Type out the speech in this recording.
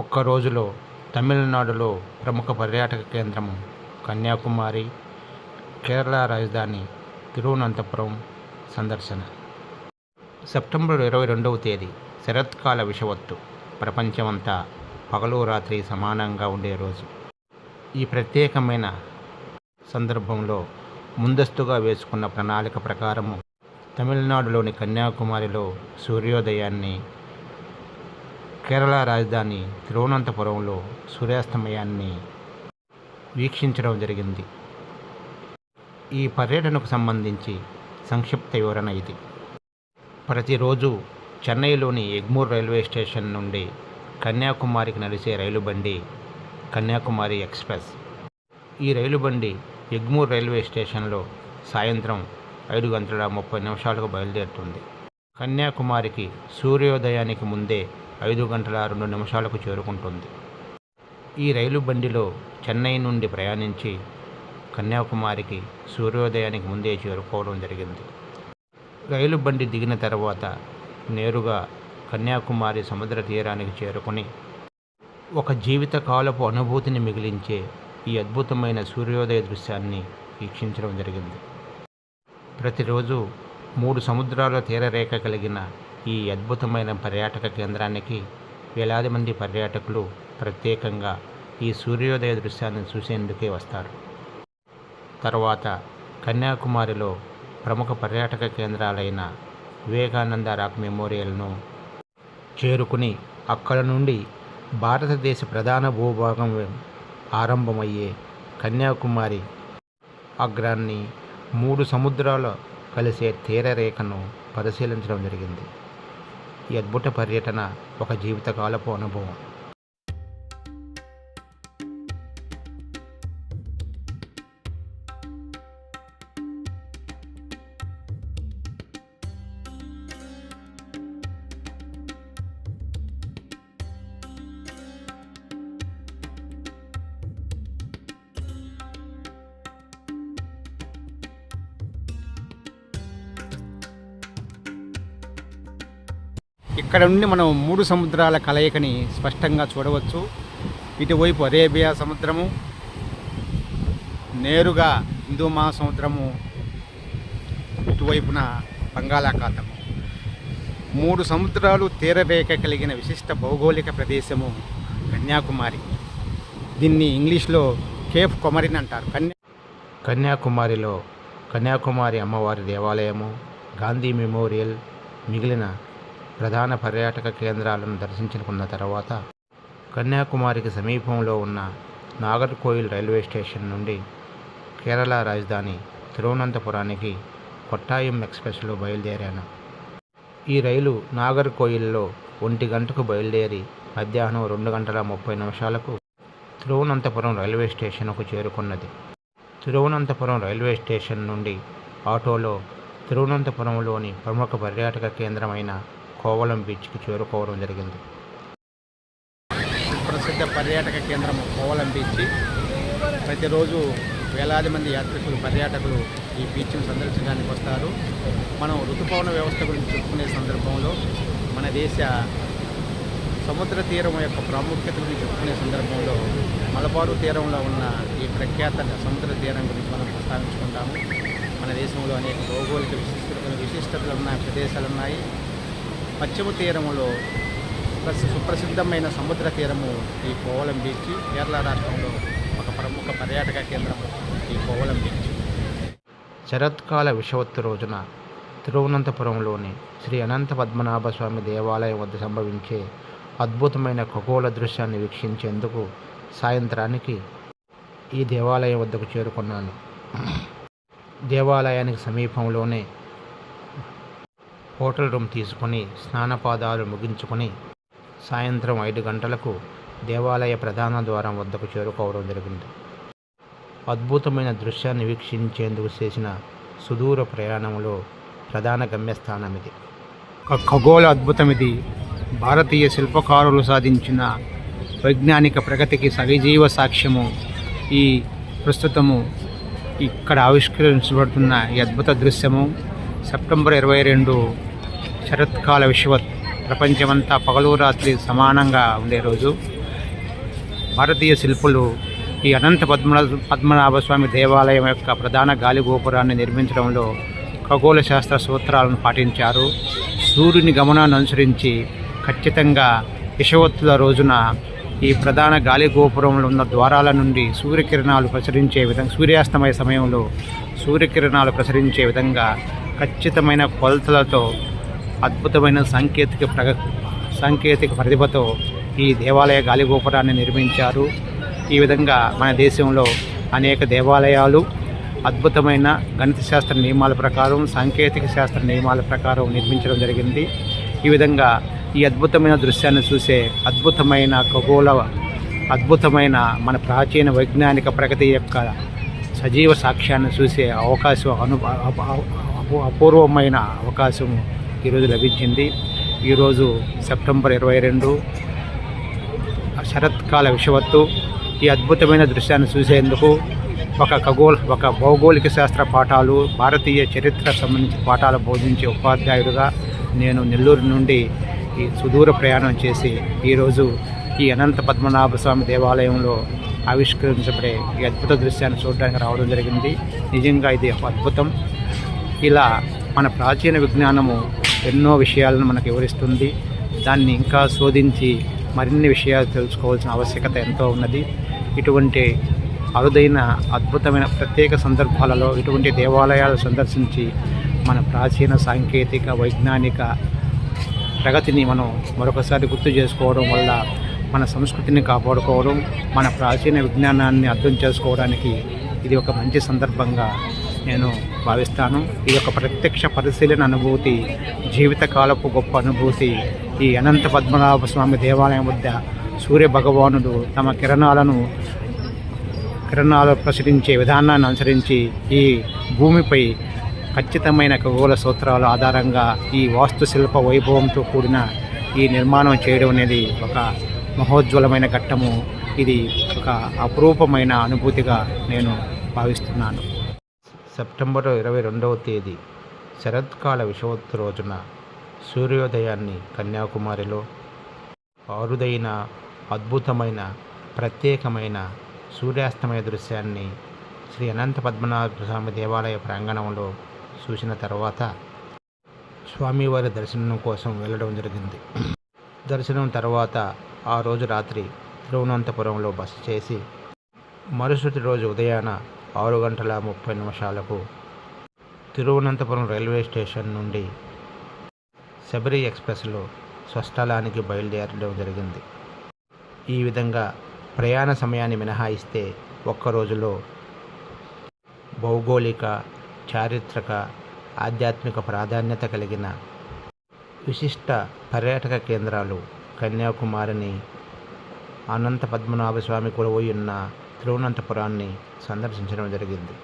ఒక్క రోజులో తమిళనాడులో ప్రముఖ పర్యాటక కేంద్రం కన్యాకుమారి కేరళ రాజధాని తిరువనంతపురం సందర్శన. సెప్టెంబర్ ఇరవై రెండవ తేదీ శరత్కాల విషవత్తు. ప్రపంచమంతా పగలు రాత్రి సమానంగా ఉండే రోజు. ఈ ప్రత్యేకమైన సందర్భంలో ముందస్తుగా వేసుకున్న ప్రణాళిక ప్రకారము తమిళనాడులోని కన్యాకుమారిలో సూర్యోదయాన్ని కేరళ రాజధాని తిరువనంతపురంలో సూర్యాస్తమయాన్ని వీక్షించడం జరిగింది. ఈ పర్యటనకు సంబంధించి సంక్షిప్త వివరణ ఇది. ప్రతిరోజు చెన్నైలోని ఎగ్మూర్ రైల్వే స్టేషన్ నుండి కన్యాకుమారికి నడిచే రైలు బండి కన్యాకుమారి ఎక్స్ప్రెస్. ఈ రైలు బండి ఎగ్మూర్ రైల్వే స్టేషన్లో సాయంత్రం ఐదు గంటల ముప్పై నిమిషాలకు బయలుదేరుతుంది. కన్యాకుమారికి సూర్యోదయానికి ముందే ఐదు గంటల రెండు నిమిషాలకు చేరుకుంటుంది. ఈ రైలు బండిలో చెన్నై నుండి ప్రయాణించి కన్యాకుమారికి సూర్యోదయానికి ముందే చేరుకోవడం జరిగింది. రైలు బండి దిగిన తర్వాత నేరుగా కన్యాకుమారి సముద్ర తీరానికి చేరుకొని ఒక జీవితకాలపు అనుభూతిని మిగిలించే ఈ అద్భుతమైన సూర్యోదయ దృశ్యాన్ని వీక్షించడం జరిగింది. ప్రతిరోజు మూడు సముద్రాల తీరరేఖ కలిగిన ఈ అద్భుతమైన పర్యాటక కేంద్రానికి వేలాది మంది పర్యాటకులు ప్రత్యేకంగా ఈ సూర్యోదయ దృశ్యాన్ని చూసేందుకే వస్తారు. తర్వాత కన్యాకుమారిలో ప్రముఖ పర్యాటక కేంద్రాలైన వివేకానంద రాక్ మెమోరియల్ను చేరుకుని అక్కడ నుండి భారతదేశ ప్రధాన భూభాగం ఆరంభమయ్యే కన్యాకుమారి అగ్రాన్ని మూడు సముద్రాలు కలిసే తీరరేఖను పరిశీలించడం జరిగింది. ఈ అద్భుత పర్యటన ఒక జీవితకాలపు అనుభవం. ఇక్కడ నుండి మనం మూడు సముద్రాల కలయికని స్పష్టంగా చూడవచ్చు. ఇటువైపు అరేబియా సముద్రము నేరుగా హిందూ మహాసముద్రము ఇటువైపున బంగాళాఖాతము మూడు సముద్రాలు తీరరేఖ కలిగిన విశిష్ట భౌగోళిక ప్రదేశము కన్యాకుమారి. దీన్ని ఇంగ్లీష్లో కేఫ్ కొమరిన్ అంటారు. కన్యా కన్యాకుమారిలో కన్యాకుమారి అమ్మవారి దేవాలయము గాంధీ మెమోరియల్ మిగిలిన ప్రధాన పర్యాటక కేంద్రాలను దర్శించుకున్న తర్వాత కన్యాకుమారికి సమీపంలో ఉన్న నాగర్కోయిల్ రైల్వే స్టేషన్ నుండి కేరళ రాజధాని తిరువనంతపురానికి కొట్టాయం ఎక్స్ప్రెస్లో బయలుదేరాను. ఈ రైలు నాగర్కోయిల్లో ఒంటి గంటకు బయలుదేరి మధ్యాహ్నం రెండు గంటల ముప్పై నిమిషాలకు తిరువనంతపురం రైల్వే స్టేషన్కు చేరుకున్నది. తిరువనంతపురం రైల్వే స్టేషన్ నుండి ఆటోలో తిరువనంతపురంలోని ప్రముఖ పర్యాటక కేంద్రమైన కోవలం బీచ్కి చేరుకోవడం జరిగింది. ప్రసిద్ధ పర్యాటక కేంద్రం కోవలం బీచ్. ప్రతిరోజు వేలాది మంది యాత్రికులు పర్యాటకులు ఈ బీచ్ను సందర్శించడానికి వస్తారు. మనం ఋతుపవన వ్యవస్థ గురించి చెప్పుకునే సందర్భంలో మన దేశ సముద్ర తీరం యొక్క ప్రాముఖ్యత గురించి చెప్పుకునే సందర్భంలో మలబారు తీరంలో ఉన్న ఈ ప్రఖ్యాత సముద్ర తీరం గురించి మనం ప్రస్తావించుకుంటాము మన దేశంలో అనేక భౌగోళిక విశిష్ట విశిష్టతలు ఉన్న ప్రదేశాలు ఉన్నాయి పశ్చిమ తీరంలో ప్రసి సుప్రసిద్ధమైన సముద్ర తీరము ఈ కోవలం బీచ్ కేరళ రాష్ట్రంలో ఒక ప్రముఖ పర్యాటక కేంద్రం ఈ కోవలం బీచ్. శరత్కాల విషవత్తు రోజున తిరువనంతపురంలోని శ్రీ అనంత పద్మనాభ స్వామి దేవాలయం వద్ద సంభవించే అద్భుతమైన ఖగోళ దృశ్యాన్ని వీక్షించేందుకు సాయంత్రానికి ఈ దేవాలయం వద్దకు చేరుకున్నాను. దేవాలయానికి సమీపంలోనే హోటల్ రూమ్ తీసుకొని స్నానపాదాలు ముగించుకొని సాయంత్రం ఐదు గంటలకు దేవాలయ ప్రధాన ద్వారం వద్దకు చేరుకోవడం జరిగింది. అద్భుతమైన దృశ్యాన్ని వీక్షించేందుకు చేసిన సుదూర ప్రయాణంలో ప్రధాన గమ్యస్థానం ఇది. ఒక ఖగోళ అద్భుతం ఇది. భారతీయ శిల్పకారులు సాధించిన వైజ్ఞానిక ప్రగతికి సజీవ సాక్ష్యము. ఈ ప్రస్తుతము ఇక్కడ ఆవిష్కరించబడుతున్న ఈ అద్భుత దృశ్యము. సెప్టెంబర్ ఇరవై రెండు శరత్కాల విశ్వత్ ప్రపంచమంతా పగలు రాత్రి సమానంగా ఉండే రోజు భారతీయ శిల్పులు ఈ అనంత పద్మ పద్మనాభ స్వామి దేవాలయం యొక్క ప్రధాన గాలి గోపురాన్ని నిర్మించడంలో ఖగోళ శాస్త్ర సూత్రాలను పాటించారు. సూర్యుని గమనాన్ని అనుసరించి ఖచ్చితంగా విషవత్తుల రోజున ఈ ప్రధాన గాలి గోపురంలో ఉన్న ద్వారాల నుండి సూర్యకిరణాలు ప్రసరించే విధంగా సూర్యాస్తమయ సమయంలో సూర్యకిరణాలు ప్రసరించే విధంగా ఖచ్చితమైన కొలతలతో అద్భుతమైన సాంకేతిక ప్రగ సాంకేతిక ప్రతిభతో ఈ దేవాలయ గాలిగోపురాన్ని నిర్మించారు. ఈ విధంగా మన దేశంలో అనేక దేవాలయాలు అద్భుతమైన గణిత శాస్త్ర నియమాల ప్రకారం సాంకేతిక శాస్త్ర నియమాల ప్రకారం నిర్మించడం జరిగింది. ఈ విధంగా ఈ అద్భుతమైన దృశ్యాన్ని చూసే అద్భుతమైన ఖగోళ అద్భుతమైన మన ప్రాచీన వైజ్ఞానిక ప్రగతి యొక్క సజీవ సాక్ష్యాన్ని చూసే అవకాశం అను అపూర్వమైన అవకాశం ఈరోజు లభించింది. ఈరోజు సెప్టెంబర్ ఇరవై రెండు శరత్కాల విషవత్తు. ఈ అద్భుతమైన దృశ్యాన్ని చూసేందుకు ఒక ఖగోళ ఒక భౌగోళిక శాస్త్ర పాఠాలు భారతీయ చరిత్ర సంబంధించిన పాఠాలు బోధించే ఉపాధ్యాయుడిగా నేను నెల్లూరు నుండి ఈ సుదూర ప్రయాణం చేసి ఈరోజు ఈ అనంత పద్మనాభ స్వామి దేవాలయంలో ఆవిష్కరించబడే ఈ అద్భుత దృశ్యాన్ని చూడడానికి రావడం జరిగింది. నిజంగా ఇది అద్భుతం. ఇలా మన ప్రాచీన విజ్ఞానము ఎన్నో విషయాలను మనకు వివరిస్తుంది. దాన్ని ఇంకా శోధించి మరిన్ని విషయాలు తెలుసుకోవాల్సిన ఆవశ్యకత ఎంతో ఉన్నది. ఇటువంటి అరుదైన అద్భుతమైన ప్రత్యేక సందర్భాలలో ఇటువంటి దేవాలయాలు సందర్శించి మన ప్రాచీన సాంకేతిక వైజ్ఞానిక ప్రగతిని మనం మరొకసారి గుర్తు చేసుకోవడం వల్ల మన సంస్కృతిని కాపాడుకోవడం మన ప్రాచీన విజ్ఞానాన్ని అర్థం చేసుకోవడానికి ఇది ఒక మంచి సందర్భంగా నేను భావిస్తాను. ఈ యొక్క ప్రత్యక్ష పరిశీలన అనుభూతి జీవితకాలపు గొప్ప అనుభూతి ఈ అనంత పద్మనాభ స్వామి దేవాలయం వద్ద సూర్య భగవానుడు తమ కిరణాలను కిరణాలు ప్రసరించే విధానాన్ని అనుసరించి ఈ భూమిపై ఖచ్చితమైన ఖగోళ సూత్రాల ఆధారంగా ఈ వాస్తుశిల్ప వైభవంతో కూడిన ఈ నిర్మాణం చేయడం అనేది ఒక మహోజ్వలమైన ఘట్టము. ఇది ఒక అపురూపమైన అనుభూతిగా నేను భావిస్తున్నాను. సెప్టెంబర్ ఇరవై రెండవ తేదీ శరత్కాల విషవత్తు రోజున సూర్యోదయాన్ని కన్యాకుమారిలో అరుదైన అద్భుతమైన ప్రత్యేకమైన సూర్యాస్తమయ దృశ్యాన్ని శ్రీ అనంత పద్మనాభ స్వామి దేవాలయ ప్రాంగణంలో చూసిన తర్వాత స్వామివారి దర్శనం కోసం వెళ్ళడం జరిగింది. దర్శనం తర్వాత ఆ రోజు రాత్రి తిరువనంతపురంలో బస చేసి మరుసటి రోజు ఉదయాన ఆరు గంటల ముప్పై నిమిషాలకు తిరువనంతపురం రైల్వే స్టేషన్ నుండి శబరి ఎక్స్ప్రెస్లో స్వస్థలానికి బయలుదేరడం జరిగింది. ఈ విధంగా ప్రయాణ సమయాన్ని మినహాయిస్తే ఒక్క రోజులో భౌగోళిక చారిత్రక ఆధ్యాత్మిక ప్రాధాన్యత కలిగిన విశిష్ట పర్యాటక కేంద్రాలు కన్యాకుమారిని అనంత పద్మనాభ స్వామి కొలువై ఉన్న తిరువనంతపురాన్ని సందర్శించడం జరిగింది.